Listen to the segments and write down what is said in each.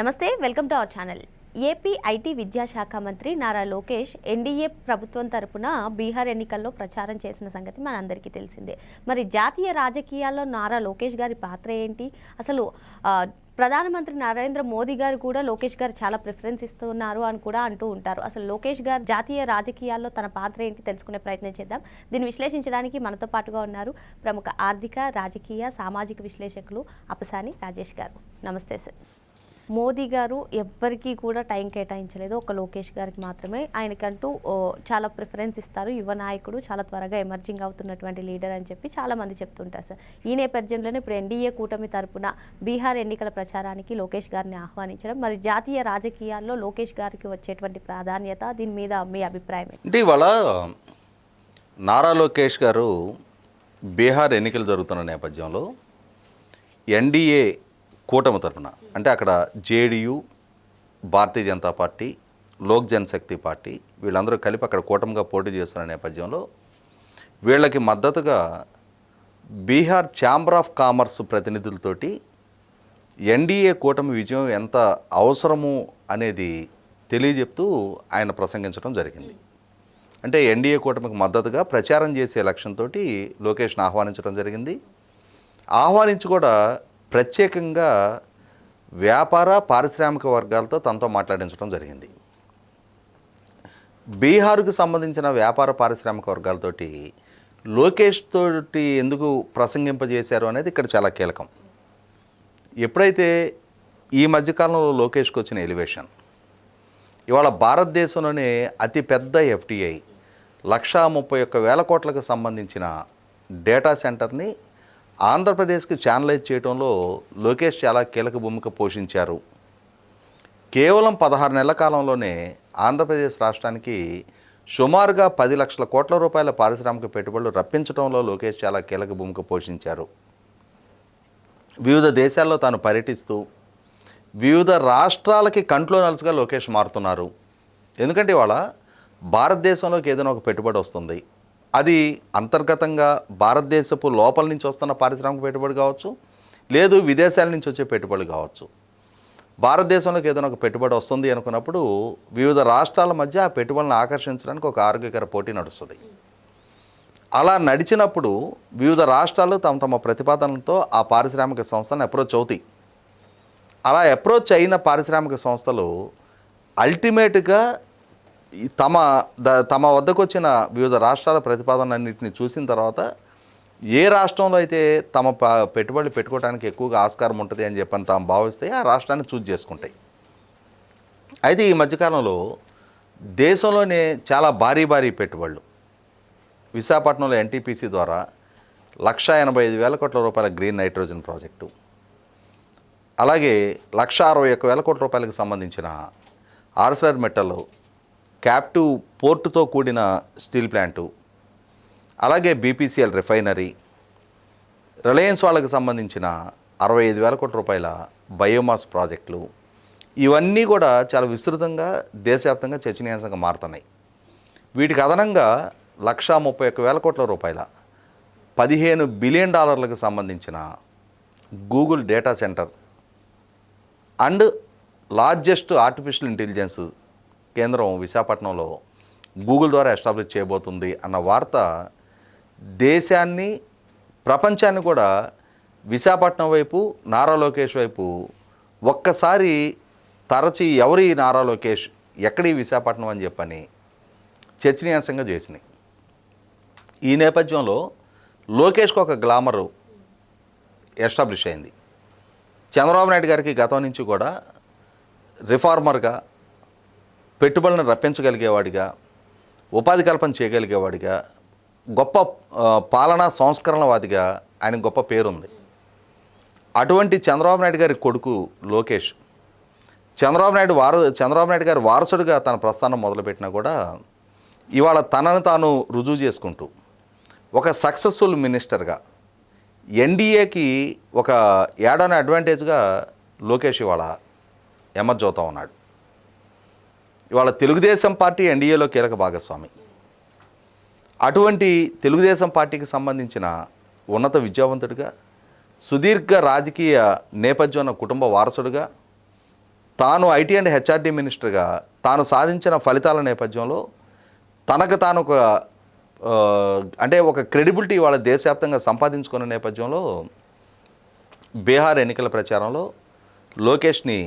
నమస్తే welcome to our channel. AP IT విద్యాశాఖ మంత్రి నారా లోకేష్ ఎన్డీఏ ప్రభుత్వం తరపున బీహార్ ఎన్నికల్లో ప్రచారం చేసిన సంగతి మనందరికీ తెలిసిందే. మరి జాతీయ రాజకీయాల్లో నారా లోకేష్ గారి పాత్ర ఏంటి? అసలు ప్రధానమంత్రి నరేంద్ర మోదీ గారు కూడా లోకేష్ గారు చాలా ప్రిఫరెన్స్ ఇస్తున్నారు అని కూడా అంటూ ఉంటారు. అసలు లోకేష్ గారు జాతీయ రాజకీయాల్లో తన పాత్ర ఏంటి తెలుసుకునే ప్రయత్నం చేద్దాం. దీన్ని విశ్లేషించడానికి మనతో పాటుగా ఉన్నారు ప్రముఖ ఆర్థిక రాజకీయ సామాజిక విశ్లేషకులు అపసాని రాజేష్ గారు. నమస్తే సార్. మోదీ గారు ఎవ్వరికీ కూడా టైం కేటాయించలేదు. ఒక లోకేష్ గారికి మాత్రమే. ఆయనకంటూ చాలా ప్రిఫరెన్స్ ఇస్తారు. యువ నాయకుడు చాలా త్వరగా ఎమర్జింగ్ అవుతున్నటువంటి లీడర్ అని చెప్పి చాలా మంది చెప్తుంటారు సార్. ఈ నేపథ్యంలోనే ఇప్పుడు ఎన్డీఏ కూటమి తరపున బీహార్ ఎన్నికల ప్రచారానికి లోకేష్ గారిని ఆహ్వానించడం మరి జాతీయ రాజకీయాల్లో లోకేష్ గారికి వచ్చేటువంటి ప్రాధాన్యత దీని మీద మీ అభిప్రాయం ఏంటి? అంటే ఇవాళ నారా లోకేష్ గారు బీహార్ ఎన్నికలు జరుగుతున్న నేపథ్యంలో ఎన్డీఏ కూటమి తరపున అంటే అక్కడ JDU Bharatiya Janata party Lok Janshakti party వీళ్ళందరూ కలిపి అక్కడ కూటమిగా పోటీ చేస్తున్న నేపథ్యంలో వీళ్ళకి మద్దతుగా బీహార్ ఛాంబర్ ఆఫ్ కామర్స్ ప్రతినిధులతోటి ఎన్డీఏ కూటమి విజయం ఎంత అవసరము అనేది తెలియజెప్తూ ఆయన ప్రసంగించడం జరిగింది. అంటే ఎన్డీఏ కూటమికి మద్దతుగా ప్రచారం చేసే లక్ష్యంతో లోకేష్ను ఆహ్వానించడం జరిగింది. ఆహ్వానించి కూడా ప్రత్యేకంగా వ్యాపార పారిశ్రామిక వర్గాలతో తనతో మాట్లాడించడం జరిగింది. బీహార్కు సంబంధించిన వ్యాపార పారిశ్రామిక వర్గాలతోటి లోకేష్ తోటి ఎందుకు ప్రసంగింపజేశారు అనేది ఇక్కడ చాలా కీలకం. ఎప్పుడైతే ఈ మధ్యకాలంలో లోకేష్కి వచ్చిన ఎలివేషన్ ఇవాళ భారతదేశంలోనే అతిపెద్ద ఎఫ్టీఐ లక్షా ముప్పై ఒక్క వేల కోట్లకు సంబంధించిన డేటా సెంటర్ని ఆంధ్రప్రదేశ్కి ఛానలైజ్ చేయడంలో లోకేష్ చాలా కీలక భూమిక పోషించారు. కేవలం పదహారు నెలల కాలంలోనే ఆంధ్రప్రదేశ్ రాష్ట్రానికి సుమారుగా పది లక్షల కోట్ల రూపాయల పారిశ్రామిక పెట్టుబడులు రప్పించడంలో లోకేష్ చాలా కీలక భూమిక పోషించారు. వివిధ దేశాల్లో తాను పర్యటిస్తూ వివిధ రాష్ట్రాలకి కంట్లో నలుసుగా లోకేష్ మారుతున్నారు. ఎందుకంటే ఇవాళ భారతదేశంలోకి ఏదైనా ఒక పెట్టుబడి వస్తుంది. అది అంతర్గతంగా భారతదేశపు లోపల నుంచి వస్తున్న పారిశ్రామిక పెట్టుబడి కావచ్చు లేదు విదేశాల నుంచి వచ్చే పెట్టుబడి కావచ్చు. భారతదేశంలోకి ఏదైనా ఒక పెట్టుబడి వస్తుంది అనుకున్నప్పుడు వివిధ రాష్ట్రాల మధ్య ఆ పెట్టుబడులను ఆకర్షించడానికి ఒక ఆరోగ్యకర పోటీ నడుస్తుంది. అలా నడిచినప్పుడు వివిధ రాష్ట్రాలు తమ తమ ప్రతిపాదనలతో ఆ పారిశ్రామిక సంస్థను అప్రోచ్ అవుతాయి. అలా అప్రోచ్ అయిన పారిశ్రామిక సంస్థలు అల్టిమేట్గా తమ ద- తమ వద్దకు వచ్చిన వివిధ రాష్ట్రాల ప్రతిపాదనలన్నింటినీ చూసిన తర్వాత ఏ రాష్ట్రంలో అయితే తమ ప- పెట్టుబడులు పెట్టుకోవడానికి ఎక్కువగా ఆస్కారం ఉంటుంది అని చెప్పని తాము భావిస్తే ఆ రాష్ట్రాన్ని చూజ్ చేసుకుంటాయి. అయితే ఈ మధ్యకాలంలో దేశంలోనే చాలా భారీ భారీ పెట్టుబడులు. విశాఖపట్నంలో ఎన్టీపీసీ ద్వారా లక్ష ఎనభై ఐదు వేల కోట్ల రూపాయల గ్రీన్ నైట్రోజన్ ప్రాజెక్టు. అలాగే లక్ష అరవై ఒక్క వేల కోట్ల రూపాయలకు సంబంధించిన ఆర్సర్ మెటల్ క్యాప్టివ్ పోర్టుతో కూడిన స్టీల్ ప్లాంటు అలాగే బీపీసీఎల్ రిఫైనరీ రిలయన్స్ వాళ్ళకి సంబంధించిన అరవై ఐదు వేల కోట్ల రూపాయల బయోమాస్ ప్రాజెక్టులు ఇవన్నీ కూడా చాలా విస్తృతంగా దేశవ్యాప్తంగా చర్చనీయాంశంగా మారుతున్నాయి. వీటికి అదనంగా లక్షా ముప్పై ఒక్క వేల కోట్ల రూపాయల పదిహేను బిలియన్ డాలర్లకు సంబంధించిన Google data centre and largest artificial intelligence కేంద్రం విశాఖపట్నంలో గూగుల్ ద్వారా ఎస్టాబ్లిష్ చేయబోతుంది అన్న వార్త దేశాన్ని ప్రపంచాన్ని కూడా విశాఖపట్నం వైపు నారా లోకేష్ వైపు ఒక్కసారి తరచి ఎవరి నారా లోకేష్ ఎక్కడి విశాఖపట్నం అని చెప్పని చర్చనీయాంశంగా చేసినాయి. ఈ నేపథ్యంలో లోకేష్కి ఒక గ్లామరు ఎస్టాబ్లిష్ అయింది. చంద్రబాబు నాయుడు గారికి గతం నుంచి కూడా రిఫార్మర్గా పెట్టుబడులను రప్పించగలిగేవాడిగా ఉపాధి కల్పన చేయగలిగేవాడిగా గొప్ప పాలనా సంస్కరణవాదిగా ఆయన గొప్ప పేరుంది. అటువంటి చంద్రబాబు నాయుడు గారి కొడుకు లోకేష్ చంద్రబాబు నాయుడు వార చంద్రబాబు నాయుడు గారి వారసుడిగా తన ప్రస్థానం మొదలుపెట్టినా కూడా ఇవాళ తనను తాను రుజువు చేసుకుంటూ ఒక సక్సెస్ఫుల్ మినిస్టర్గా ఎన్డీఏకి ఒక ఏడాది అడ్వాంటేజ్గా లోకేష్ ఇవాళ ఎమర్జ్ అవుతా ఉన్నాడు. ఇవాళ తెలుగుదేశం పార్టీ ఎన్డీఏలో కీలక భాగస్వామి. అటువంటి తెలుగుదేశం పార్టీకి సంబంధించిన ఉన్నత విద్యావంతుడిగా సుదీర్ఘ రాజకీయ నేపథ్యం ఉన్న కుటుంబ వారసుడిగా తాను ఐటీ అండ్ హెచ్ఆర్డి మినిస్టర్గా తాను సాధించిన ఫలితాల నేపథ్యంలో తనకు తాను ఒక అంటే ఒక క్రెడిబిలిటీ వాళ్ళ దేశవ్యాప్తంగా సంపాదించుకున్న నేపథ్యంలో బీహార్ ఎన్నికల ప్రచారంలో లోకేష్ని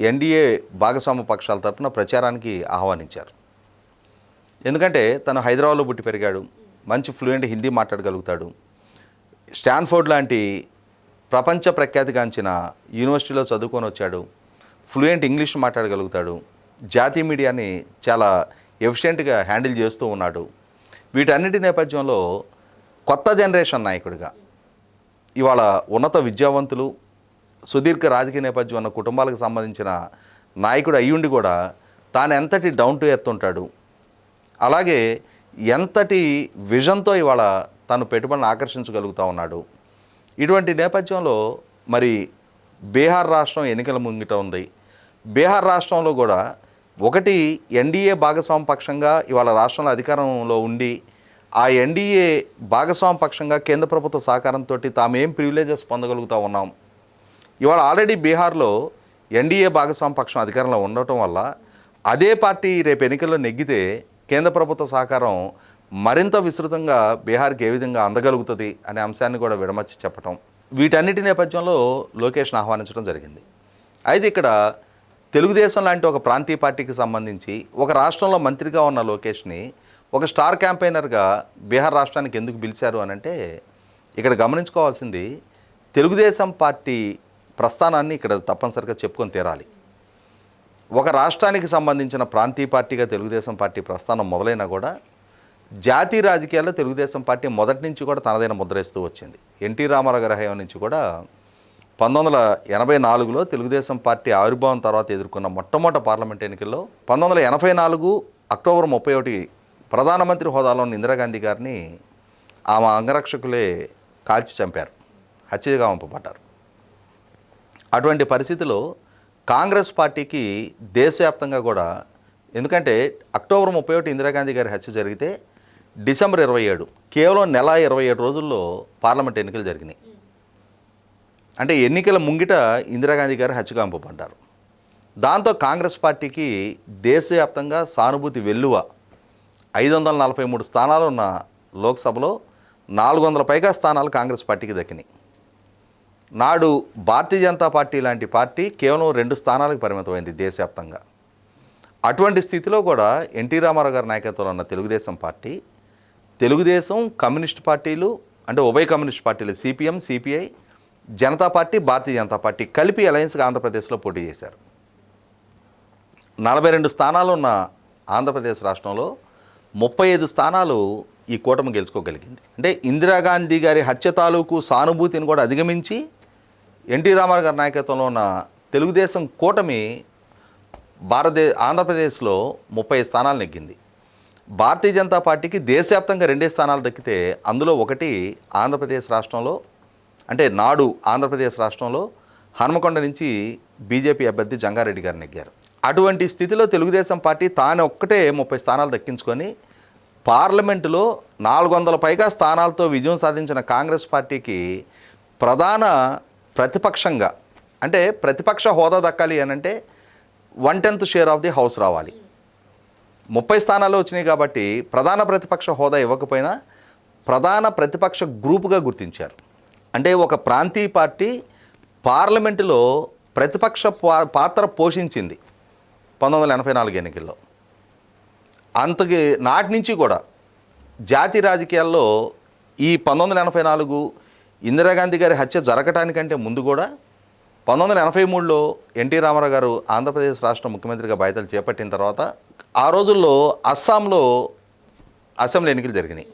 ఎన్డీఏ భాగస్వామ్య పక్షాల తరపున ప్రచారానికి ఆహ్వానించారు. ఎందుకంటే తను హైదరాబాద్లో పుట్టి పెరిగాడు మంచి ఫ్లూయెంట్ హిందీ మాట్లాడగలుగుతాడు. స్టాన్ఫోర్డ్ లాంటి ప్రపంచ ప్రఖ్యాతిగాంచిన యూనివర్సిటీలో చదువుకొని వచ్చాడు ఫ్లూయెంట్ ఇంగ్లీష్ మాట్లాడగలుగుతాడు జాతీయ మీడియాని చాలా ఎఫిషియెంట్గా హ్యాండిల్ చేస్తూ ఉన్నాడు. వీటన్నిటి నేపథ్యంలో కొత్త జనరేషన్ నాయకుడిగా ఇవాళ ఉన్నత విద్యావంతులు సుదీర్ఘ రాజకీయ నేపథ్యం ఉన్న కుటుంబాలకు సంబంధించిన నాయకుడు అయ్యుండి కూడా తాను ఎంతటి డౌన్ టు ఎర్త్ ఉంటాడు. అలాగే ఎంతటి విజన్తో ఇవాళ తను పెట్టుబడిని ఆకర్షించగలుగుతూ ఉన్నాడు. ఇటువంటి నేపథ్యంలో మరి బీహార్ రాష్ట్రం ఎన్నికల ముంగిట ఉంది. బీహార్ రాష్ట్రంలో కూడా ఒకటి ఎన్డీఏ భాగస్వామ్య పక్షంగా ఇవాళ రాష్ట్రంలో అధికారంలో ఉండి ఆ ఎన్డీఏ భాగస్వామ్య పక్షంగా కేంద్ర ప్రభుత్వ సహకారంతో తామేం ప్రివిలేజెస్ పొందగలుగుతూ ఉన్నాం. ఇవాళ ఆల్రెడీ బీహార్లో ఎన్డీఏ భాగస్వామి పక్షం అధికారంలో ఉండటం వల్ల అదే పార్టీ రేపు ఎన్నికల్లో నెగ్గితే కేంద్ర ప్రభుత్వ సహకారం మరింత విస్తృతంగా బీహార్కి ఏ విధంగా అందగలుగుతుంది అనే అంశాన్ని కూడా విడమర్చి చెప్పటం. వీటన్నిటి నేపథ్యంలో లోకేష్ను ఆహ్వానించడం జరిగింది. అయితే ఇక్కడ తెలుగుదేశం లాంటి ఒక ప్రాంతీయ పార్టీకి సంబంధించి ఒక రాష్ట్రంలో మంత్రిగా ఉన్న లోకేష్ని ఒక స్టార్ క్యాంపెయినర్గా బీహార్ రాష్ట్రానికి ఎందుకు పిలిచారు అని అంటే ఇక్కడ గమనించుకోవాల్సింది తెలుగుదేశం పార్టీ ప్రస్థానాన్ని ఇక్కడ తప్పనిసరిగా చెప్పుకొని తీరాలి. ఒక రాష్ట్రానికి సంబంధించిన ప్రాంతీయ పార్టీగా తెలుగుదేశం పార్టీ ప్రస్థానం మొదలైనా కూడా జాతీయ రాజకీయాల్లో తెలుగుదేశం పార్టీ మొదటి నుంచి కూడా తనదైన ముద్రేస్తూ వచ్చింది. ఎన్టీ రామారావు గారి హయాం నుంచి కూడా పంతొమ్మిది వందల ఎనభై నాలుగులో తెలుగుదేశం పార్టీ ఆవిర్భావం తర్వాత ఎదుర్కొన్న మొట్టమొదటి పార్లమెంట్ ఎన్నికల్లో పంతొమ్మిది వందల ఎనభై నాలుగు అక్టోబర్ ముప్పై ఒకటి ప్రధానమంత్రి హోదాలో ఉన్న ఇందిరాగాంధీ గారిని ఆమె అంగరక్షకులే కాల్చి చంపారు. హత్యగా పంపబడ్డారు అటువంటి పరిస్థితిలో కాంగ్రెస్ పార్టీకి దేశవ్యాప్తంగా కూడా ఎందుకంటే అక్టోబర్ ముప్పై ఒకటి ఇందిరాగాంధీ గారి హత్య జరిగితే డిసెంబర్ ఇరవై ఏడు కేవలం నెల ఇరవై ఏడు రోజుల్లో పార్లమెంట్ ఎన్నికలు జరిగినాయి. అంటే ఎన్నికల ముంగిట ఇందిరాగాంధీ గారు హత్యగా పంపబడ్డారు దాంతో కాంగ్రెస్ పార్టీకి దేశవ్యాప్తంగా సానుభూతి వెల్లువ ఐదు వందల నలభై మూడు స్థానాలు ఉన్న లోక్సభలో నాలుగు వందల పైగా స్థానాలు కాంగ్రెస్ పార్టీకి దక్కినాయి. నాడు భారతీయ జనతా పార్టీ లాంటి పార్టీ కేవలం రెండు స్థానాలకు పరిమితమైంది దేశవ్యాప్తంగా. అటువంటి స్థితిలో కూడా ఎన్టీ రామారావు గారి నాయకత్వంలో ఉన్న తెలుగుదేశం పార్టీ తెలుగుదేశం కమ్యూనిస్ట్ పార్టీలు అంటే ఉభయ కమ్యూనిస్ట్ పార్టీలు CPM CPI Janata party Bharatiya Janata party కలిపి అలయన్స్గా ఆంధ్రప్రదేశ్లో పోటీ చేశారు. నలభై రెండు స్థానాలు ఉన్న ఆంధ్రప్రదేశ్ రాష్ట్రంలో ముప్పై ఐదు స్థానాలు ఈ కూటమి గెలుచుకోగలిగింది. అంటే ఇందిరాగాంధీ గారి హత్య తాలూకు సానుభూతిని కూడా అధిగమించి ఎన్టీ రామారావు గారి నాయకత్వంలో ఉన్న తెలుగుదేశం కూటమి భారతదే ఆంధ్రప్రదేశ్లో ముప్పై స్థానాలు నెగ్గింది. భారతీయ జనతా పార్టీకి దేశవ్యాప్తంగా రెండే స్థానాలు దక్కితే అందులో ఒకటి ఆంధ్రప్రదేశ్ రాష్ట్రంలో అంటే నాడు ఆంధ్రప్రదేశ్ రాష్ట్రంలో హనుమకొండ నుంచి బీజేపీ అభ్యర్థి జంగారెడ్డి గారు నెగ్గారు. అటువంటి స్థితిలో తెలుగుదేశం పార్టీ తాను ఒక్కటే ముప్పై స్థానాలు దక్కించుకొని పార్లమెంటులో నాలుగు వందల పైగా స్థానాలతో విజయం సాధించిన కాంగ్రెస్ పార్టీకి ప్రధాన ప్రతిపక్షంగా. అంటే ప్రతిపక్ష హోదా దక్కాలి అని అంటే one tenth share of the house రావాలి. ముప్పై స్థానాలు వచ్చినాయి కాబట్టి ప్రధాన ప్రతిపక్ష హోదా ఇవ్వకపోయినా ప్రధాన ప్రతిపక్ష గ్రూపుగా గుర్తించారు. అంటే ఒక ప్రాంతీయ పార్టీ పార్లమెంటులో ప్రతిపక్ష పా- పాత్ర పోషించింది పంతొమ్మిది వందల ఎనభై నాలుగు ఎన్నికల్లో. అంతకి నాటి నుంచి కూడా జాతీయ రాజకీయాల్లో ఈ పంతొమ్మిది వందల ఎనభై నాలుగు ఇందిరాగాంధీ గారి హత్య జరగటానికంటే ముందు కూడా పంతొమ్మిది వందల ఎనభై మూడులో ఎన్టీ రామారావు గారు ఆంధ్రప్రదేశ్ రాష్ట్ర ముఖ్యమంత్రిగా బాధ్యతలు చేపట్టిన తర్వాత ఆ రోజుల్లో అస్సాంలో అసెంబ్లీ ఎన్నికలు జరిగినాయి.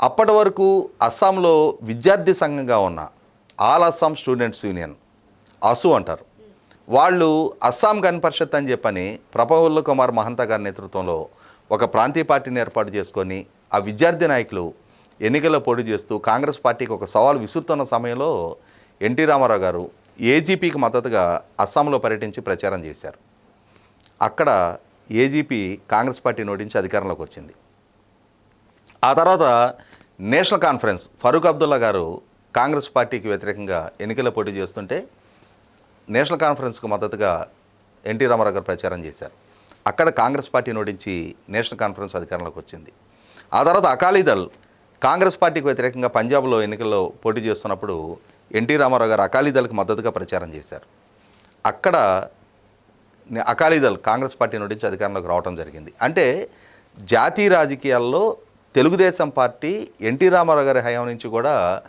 అప్పటి వరకు అస్సాంలో విద్యార్థి సంఘంగా ఉన్న all Assam students union AASU అంటారు. వాళ్ళు అస్సాం గన్ పరిషత్ అని చెప్పని ప్రఫుల్ల కుమార్ మహంతా గారి నేతృత్వంలో ఒక ప్రాంతీయ పార్టీని ఏర్పాటు చేసుకొని ఆ విద్యార్థి నాయకులు ఎన్నికల్లో పోటీ చేస్తూ కాంగ్రెస్ పార్టీకి ఒక సవాల్ విసురుతున్న సమయంలో ఎన్టీ రామారావు గారు ఏజీపీకి మద్దతుగా అస్సాంలో పర్యటించి ప్రచారం చేశారు. అక్కడ ఏజీపీ కాంగ్రెస్ పార్టీ నోటించి అధికారంలోకి వచ్చింది. ఆ తర్వాత నేషనల్ కాన్ఫరెన్స్ ఫరూక్ అబ్దుల్లా గారు కాంగ్రెస్ పార్టీకి వ్యతిరేకంగా ఎన్నికల పోటీ చేస్తుంటే నేషనల్ కాన్ఫరెన్స్కు మద్దతుగా ఎన్టీ రామారావు గారు ప్రచారం చేశారు. అక్కడ కాంగ్రెస్ పార్టీ నోడించి నేషనల్ కాన్ఫరెన్స్ అధికారంలోకి వచ్చింది. ఆ తర్వాత అకాలీదళ్ కాంగ్రెస్ పార్టీకి వ్యతిరేకంగా పంజాబ్లో ఎన్నికల్లో పోటీ చేస్తున్నప్పుడు ఎన్టీ రామారావు గారు అకాలీదళకు మద్దతుగా ప్రచారం చేశారు. అక్కడ అకాలీదళ్ కాంగ్రెస్ పార్టీ నుండి అధికారంలోకి రావడం జరిగింది. అంటే జాతీయ రాజకీయాల్లో తెలుగుదేశం పార్టీ ఎన్టీ రామారావు గారి హయాం నుంచి కూడా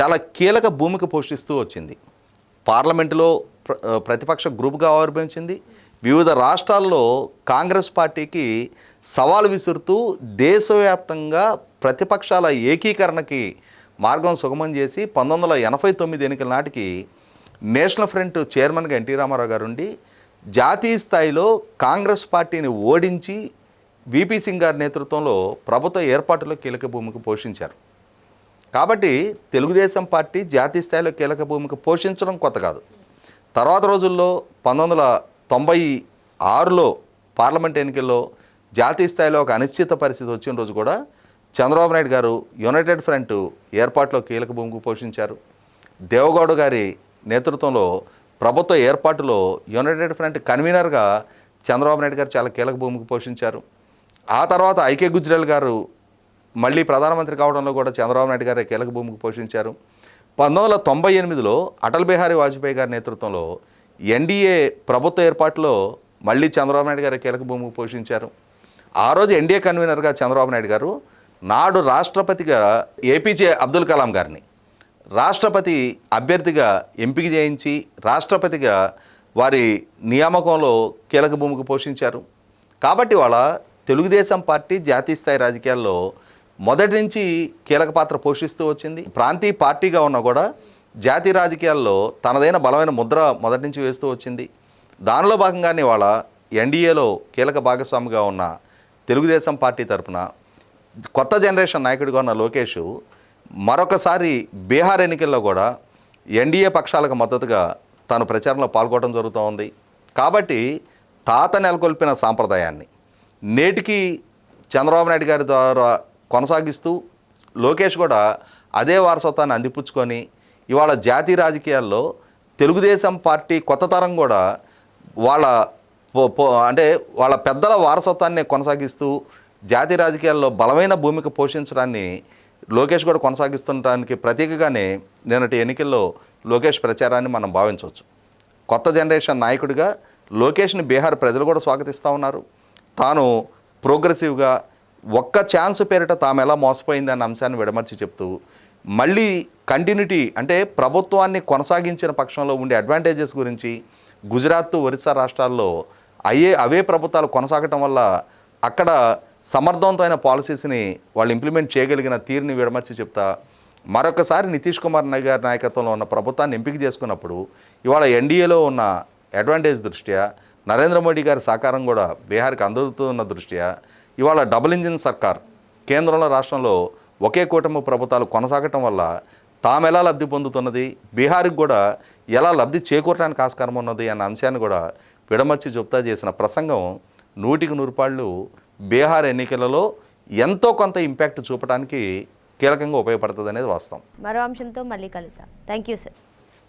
చాలా కీలక భూమిక పోషిస్తూ వచ్చింది. పార్లమెంటులో ప్ర- ప్రతిపక్ష గ్రూప్గా ఆవిర్భవించింది. వివిధ రాష్ట్రాల్లో కాంగ్రెస్ పార్టీకి సవాలు విసురుతూ దేశవ్యాప్తంగా ప్రతిపక్షాల ఏకీకరణకి మార్గం సుగమం చేసి పంతొమ్మిది వందల ఎనభై తొమ్మిది ఎన్నికల నాటికి నేషనల్ ఫ్రంట్ చైర్మన్గా ఎన్టీ రామారావు గారు ఉండి జాతీయ స్థాయిలో కాంగ్రెస్ పార్టీని ఓడించి విపి సింగ్ గారి నేతృత్వంలో ప్రభుత్వ ఏర్పాటులో కీలక భూమిక పోషించారు. కాబట్టి తెలుగుదేశం పార్టీ జాతీయ స్థాయిలో కీలక భూమిక పోషించడం కొత్త కాదు. తర్వాత రోజుల్లో పంతొమ్మిది వందల తొంభై ఆరులో పార్లమెంట్ ఎన్నికల్లో జాతీయ స్థాయిలో ఒక అనిశ్చిత పరిస్థితి వచ్చిన రోజు కూడా చంద్రబాబు నాయుడు గారు యునైటెడ్ ఫ్రంట్ ఏర్పాటులో కీలక భూమికి పోషించారు. దేవగౌడ గారి నేతృత్వంలో ప్రభుత్వ ఏర్పాటులో యునైటెడ్ ఫ్రంట్ కన్వీనర్గా చంద్రబాబు నాయుడు గారు చాలా కీలక భూమికి పోషించారు. ఆ తర్వాత ఐకే గుజ్రాల్ గారు మళ్ళీ ప్రధానమంత్రి కావడంలో కూడా చంద్రబాబు నాయుడు గారే కీలక భూమికి పోషించారు. పంతొమ్మిది వందల తొంభై ఎనిమిదిలో అటల్ బిహారీ వాజ్పేయి గారి నేతృత్వంలో ఎన్డీఏ ప్రభుత్వ ఏర్పాటులో మళ్ళీ చంద్రబాబు నాయుడు గారు కీలక భూమికి పోషించారు. ఆ రోజు ఎన్డీఏ కన్వీనర్గా చంద్రబాబు నాయుడు గారు నాడు రాష్ట్రపతిగా ఏపీజే అబ్దుల్ కలాం గారిని రాష్ట్రపతి అభ్యర్థిగా ఎంపిక చేయించి రాష్ట్రపతిగా వారి నియామకంలో కీలక భూమికి పోషించారు. కాబట్టి వాళ్ళ తెలుగుదేశం పార్టీ జాతీయ స్థాయి రాజకీయాల్లో మొదటి నుంచి కీలక పాత్ర పోషిస్తూ వచ్చింది. ప్రాంతీయ పార్టీగా ఉన్నా కూడా జాతీయ రాజకీయాల్లో తనదైన బలమైన ముద్ర మొదటి నుంచి వేస్తూ వచ్చింది. దానిలో భాగంగానే వాళ్ళ ఎన్డీఏలో కీలక భాగస్వామిగా ఉన్న తెలుగుదేశం పార్టీ తరపున కొత్త జనరేషన్ నాయకుడిగా ఉన్న లోకేష్ మరొకసారి బీహార్ ఎన్నికల్లో కూడా ఎన్డీఏ పక్షాలకు మద్దతుగా తాను ప్రచారంలో పాల్గొనడం జరుగుతూ ఉంది. కాబట్టి తాత నెలకొల్పిన సాంప్రదాయాన్ని నేటికి చంద్రబాబు నాయుడు గారి ద్వారా కొనసాగిస్తూ లోకేష్ కూడా అదే వారసత్వాన్ని అందిపుచ్చుకొని ఇవాళ జాతీయ రాజకీయాల్లో తెలుగుదేశం పార్టీ కొత్త తరం కూడా వాళ్ళ అంటే వాళ్ళ పెద్దల వారసత్వాన్ని కొనసాగిస్తూ జాతీయ రాజకీయాల్లో బలమైన భూమిక పోషించడాన్ని లోకేష్ కూడా కొనసాగిస్తుండటానికి ప్రతీకగానే నిన్నటి ఎన్నికల్లో లోకేష్ ప్రచారాన్ని మనం భావించవచ్చు. కొత్త జనరేషన్ నాయకుడిగా లోకేష్ని బీహార్ ప్రజలు కూడా స్వాగతిస్తూ ఉన్నారు. తాను ప్రోగ్రెసివ్గా ఒక్క ఛాన్స్ పేరిట తాము ఎలా మోసపోయింది అన్న అంశాన్ని విడమర్చి చెప్తూ మళ్ళీ కంటిన్యూటీ అంటే ప్రభుత్వాన్ని కొనసాగించిన పక్షంలో ఉండే అడ్వాంటేజెస్ గురించి గుజరాత్ ఒరిస్సా రాష్ట్రాల్లో అయ్యే అవే ప్రభుత్వాలు కొనసాగటం వల్ల అక్కడ సమర్థవంతమైన పాలసీస్ని వాళ్ళు ఇంప్లిమెంట్ చేయగలిగిన తీరుని విడమర్చి చెప్తా మరొకసారి నితీష్ కుమార్ నాయ్ గారి నాయకత్వంలో ఉన్న ప్రభుత్వాన్ని ఎంపిక చేసుకున్నప్పుడు ఇవాళ ఎన్డీఏలో ఉన్న అడ్వాంటేజ్ దృష్ట్యా నరేంద్ర మోడీ గారి సహకారం కూడా బీహార్కి అందుతున్న దృష్ట్యా ఇవాళ డబుల్ ఇంజిన్ సర్కార్ కేంద్రంలో రాష్ట్రంలో ఒకే కూటమి ప్రభుత్వాలు కొనసాగటం వల్ల తాము ఎలా లబ్ధి పొందుతున్నది బీహార్కి కూడా ఎలా లబ్ధి చేకూరడానికి ఆస్కారం ఉన్నది అన్న అంశాన్ని కూడా విడమర్చి చెప్తా చేసిన ప్రసంగం నూటికి నూరుపాళ్ళు బీహార్ ఎన్నికలలో ఎంతో కొంత ఇంపాక్ట్ చూపడానికి కీలకంగా ఉపయోగపడుతుంది అనేది వాస్తవం. మరో అంశంతో మళ్ళీ కలుద్దాం. Thank you sir